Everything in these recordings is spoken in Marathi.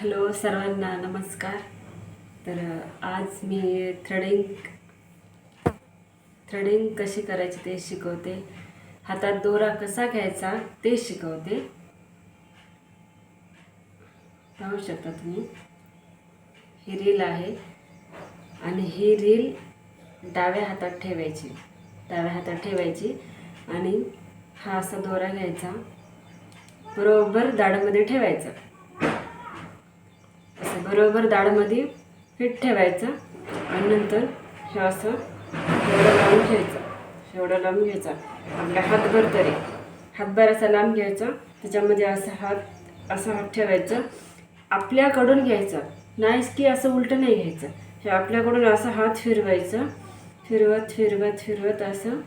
हॅलो सर्वांना नमस्कार. तर आज मी थ्रेडिंग थ्रेडिंग कशी करायची ते शिकवते. हातात दोरा कसा घ्यायचा ते शिकवते. पाहू शकता तुम्ही. ही रील आहे आणि ही रील डाव्या हातात ठेवायची. डाव्या हातात ठेवायची आणि हा असा दोरा घ्यायचा. बरोबर दाडामध्ये ठेवायचा. बरोबर दाढमध्ये फिट ठेवायचं आणि नंतर हे असं एवढं लावून घ्यायचं. एवढं लावून घ्यायचा. आपल्या हातभर तरी. हातभर असा लांब घ्यायचा. त्याच्यामध्ये असं हात असं हात ठेवायचं. आपल्याकडून घ्यायचं. नाहीच की असं उलटं नाही घ्यायचं. हे आपल्याकडून असं हात फिरवायचं. फिरवत फिरवत फिरवत असं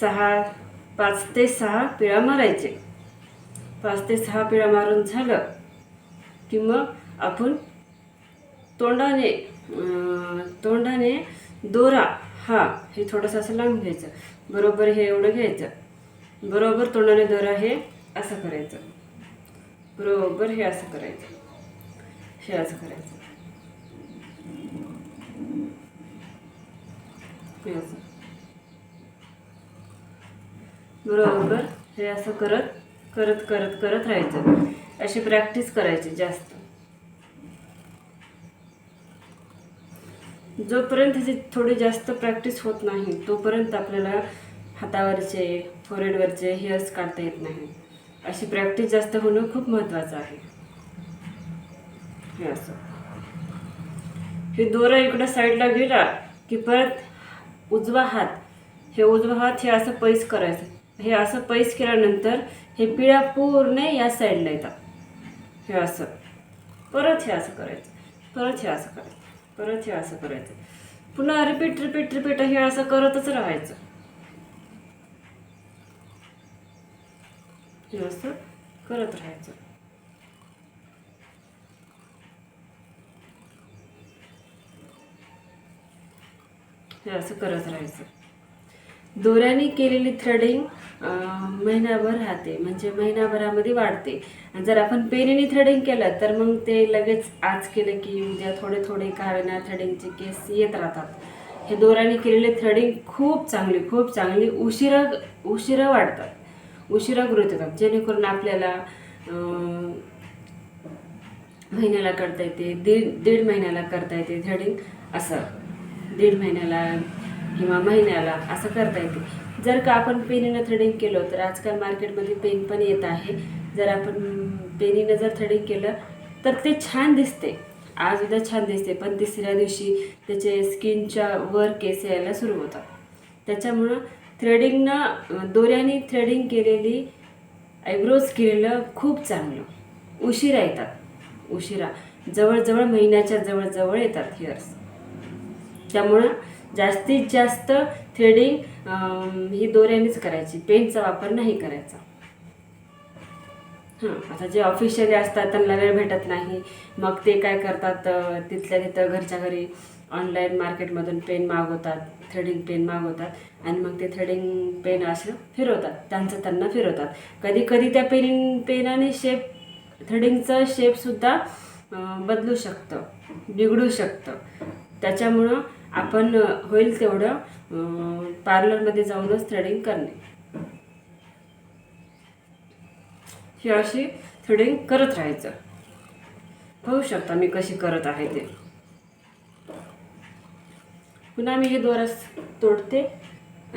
सहा पाच ते सहा पिळा मारायचे. पाच ते सहा पिळा मारून झालं. की मग आपण तोंडाने तोंडाने दोरा हा हे थोडंसं असं लांब घ्यायचं. बरोबर हे एवढं घ्यायचं. बरोबर तोंडाने दोरा हे असं करायचं. बरोबर हे असं करायचं. हे असं करायचं. बरोबर हे असं करत करत करत करत राहायचं. अशी प्रॅक्टिस करायची जास्त. जोपर्यंत त्याची थोडी जास्त प्रॅक्टिस होत नाही तोपर्यंत आपल्याला हातावरचे फोरेडवरचे हेअर्स काढता येत नाही. अशी प्रॅक्टिस जास्त होणं खूप महत्त्वाचं आहे. हे असं. हे दोरा इकडं साईडला गेला की परत उजवा हात. हे उजवा हात हे असं पैस करायचं. हे असं पैस केल्यानंतर हे पिळ्या पूर्ण या साईडला येतात. हे असं परत हे असं करायचं. परत हे असं करायचं. परत हे असं करायचं. पुन्हा रिपीट रिपीट रिपीट हे असं करतच राहायचं. हे असं करत राहायचं. हे असं करत राहायचं. दोऱ्याने केलेली थ्रेडिंग महिनाभर राहते. म्हणजे महिनाभरामध्ये वाढते. आणि जर आपण पेनीने थ्रेडिंग केलं तर मग ते लगेच आज केलं की उद्या थोडे थोडे का थ्रेडिंगचे केस येत राहतात. हे दोऱ्याने केलेले थ्रेडिंग खूप चांगली खूप चांगली उशिरा उशिरा वाढतात. उशिरा ग्रोथ येतात. जेणेकरून आपल्याला महिन्याला करता येते दीड दीड महिन्याला करता येते थ्रेडिंग असं. दीड महिन्याला किंवा महिन्याला असं करता येते. जर का आपण पेनीनं थ्रेडिंग केलं तर आजकाल मार्केटमध्ये पेन पण येत आहे. जर आपण पेनीनं जर थ्रेडिंग केलं तर ते छान दिसते. आज उद्या छान दिसते पण तिसऱ्या दिवशी त्याचे स्किनच्या वर केस यायला सुरू होतात. त्याच्यामुळं थ्रेडिंगनं दोऱ्याने थ्रेडिंग केलेली आयब्रोज केलेलं खूप चांगलं. उशिरा येतात. उशिरा. जवळजवळ महिन्याच्या जवळजवळ येतात हेअर्स त्यामुळं जास्तीत जास्त थ्रेडिंग ही दोऱ्यानेच करायची. पेनचा वापर नाही करायचा. हां आता जे ऑफिशियली असतात त्यांना वेळ भेटत नाही. मग ते काय करतात तिथल्या तिथं घरच्या घरी ऑनलाईन मार्केटमधून पेन मागवतात थ्रेडिंग पेन मागवतात आणि मग ते थ्रेडिंग पेन असं फिरवतात. त्यांचं त्यांना फिरवतात. कधी कधी त्या पेनिंग पेनाने शेप थ्रेडिंगचं शेपसुद्धा बदलू शकतं बिघडू शकतं. त्याच्यामुळं आपण होईल तेवढं पार्लरमध्ये जाऊनच थ्रेडिंग करणे. ही अशी थ्रेडिंग करत राहायचं. पाहू शकता मी कशी करत आहे ते. पुन्हा मी हे दोरा तोडते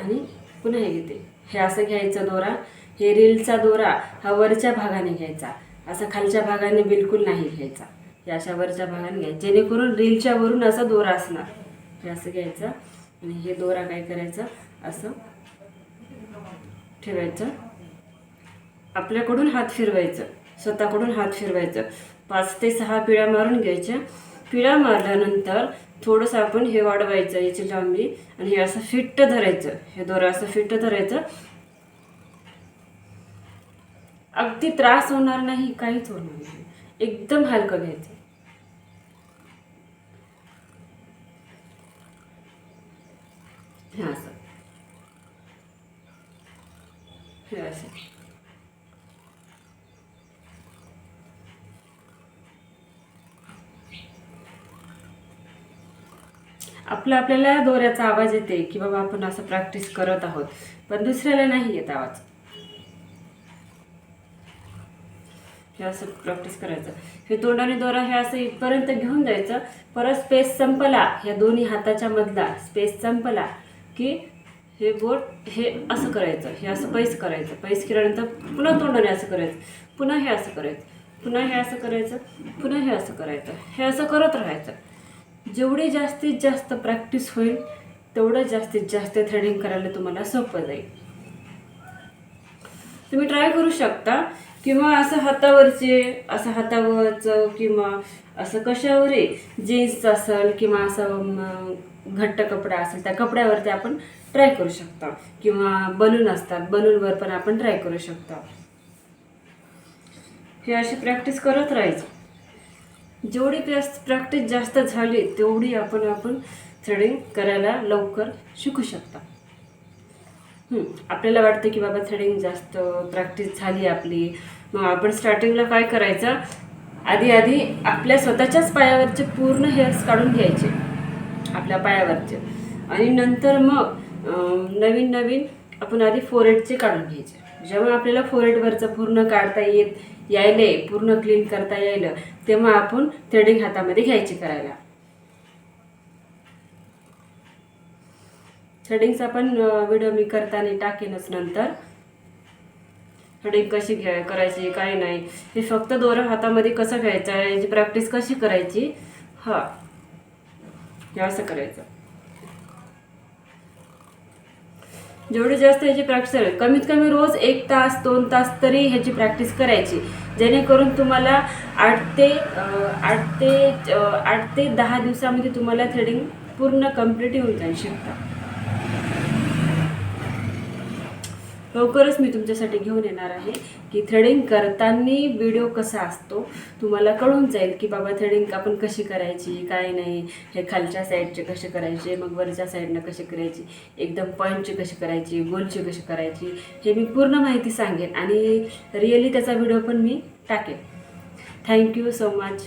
आणि पुन्हा हे घेते. हे असं घ्यायचं दोरा. हे रीलचा दोरा हा वरच्या भागाने घ्यायचा. असा खालच्या भागाने बिलकुल नाही घ्यायचा. हे अशा वरच्या भागाने घ्यायचा जेणेकरून रीलच्या वरून असा दोरा असणार. हे असं घ्यायचं आणि हे दोरा काय करायचा? असं ठेवायचं. आपल्याकडून हात फिरवायचं. स्वतःकडून हात फिरवायचं. पाच ते सहा पिळ्या मारून घ्यायच्या. पिळ्या मारल्यानंतर थोडंसं आपण हे वाढवायचं याची लांबी आणि हे असं फिट्ट धरायचं. हे दोरं असं फिट्ट धरायचं. अगदी त्रास होणार नाही काहीच होणार नाही. एकदम हलकं घ्यायचं. हां असं हे असं आपलं आपल्याला दोऱ्याचा आवाज येते की बाबा आपण असं प्रॅक्टिस करत आहोत पण दुसऱ्याला नाही येत आवाज. हे असं प्रॅक्टिस करायचं. हे तोंडाने दोरा हे असं इथपर्यंत घेऊन जायचं. परत स्पेस संपला. ह्या दोन्ही हाताच्या मधला स्पेस संपला. की हे बोट हे असं करायचं हे असं पैस करायचं. पैस केल्यानंतर पुन्हा तोंडाने असं करायचं. पुन्हा हे असं करायचं. पुन्हा हे असं करायचं. पुन्हा हे असं करायचं. हे असं करत राहायचं. जेवढी जास्तीत जास्त प्रॅक्टिस होईल तेवढं जास्तीत जास्त थ्रेडिंग करायला तुम्हाला सोपं जाईल. तुम्ही ट्राय करू शकता किंवा असं हातावरचे असं हातावरचं किंवा असं कशावरही जीन्स असेल किंवा असं घट्ट कपडा असेल त्या कपड्यावरती आपण ट्राय करू शकता. किंवा बलून असतात बलूनवर पण आपण ट्राय करू शकता. हे अशी प्रॅक्टिस करत राहायचं. जेवढी प्रॅक्टिस जास्त झाली तेवढी आपण आपण थ्रेडिंग करायला लवकर शिकू शकता. आपल्याला वाटतं की बाबा थ्रेडिंग जास्त प्रॅक्टिस झाली आपली. मग आपण स्टार्टिंगला काय करायचं? आधी आधी आपल्या स्वतःच्याच पायावरचे पूर्ण हेअर्स काढून घ्यायचे. आपल्या पायावरचे. आणि नंतर मग नवीन नवीन आपण आधी फोरेटचे काढून घ्यायचे. जेव्हा आपल्याला फोरेटवरचं पूर्ण काढता येत यायले पूर्ण क्लीन करता यायलं तेव्हा आपण थ्रेडिंग हातामध्ये घ्यायची करायला. थ्रेडिंगचा पण व्हिडिओ मी करताना टाकेनच नंतर. थ्रेडिंग कशी घ्या करायची काय नाही. हे फक्त दोरा हातामध्ये कसं घ्यायचं याची प्रॅक्टिस कशी करायची? हा. हे असं करायचं. जेवढी जास्त ह्याची प्रॅक्टिस आहे कमीत कमी रोज एक तास दोन तास तरी ह्याची प्रॅक्टिस करायची. जेणेकरून तुम्हाला आठ ते आठ ते आठ ते दहा दिवसामध्ये तुम्हाला थ्रेडिंग पूर्ण कंप्लीट येऊन जाईल शकता. लवकरच मी तुमच्यासाठी घेऊन येणार आहे की थ्रेडिंग करताना व्हिडिओ कसा असतो तुम्हाला कळून जाईल की बाबा थ्रेडिंग आपण कशी करायची काय नाही हे खालच्या साईडचे कसे करायचे मग वरच्या साईडनं कशी करायची एकदम पॉईंटची कशी करायची गोलची कशी करायची हे मी पूर्ण माहिती सांगेन आणि रिअली त्याचा व्हिडिओ पण मी टाकेन. Thank you so much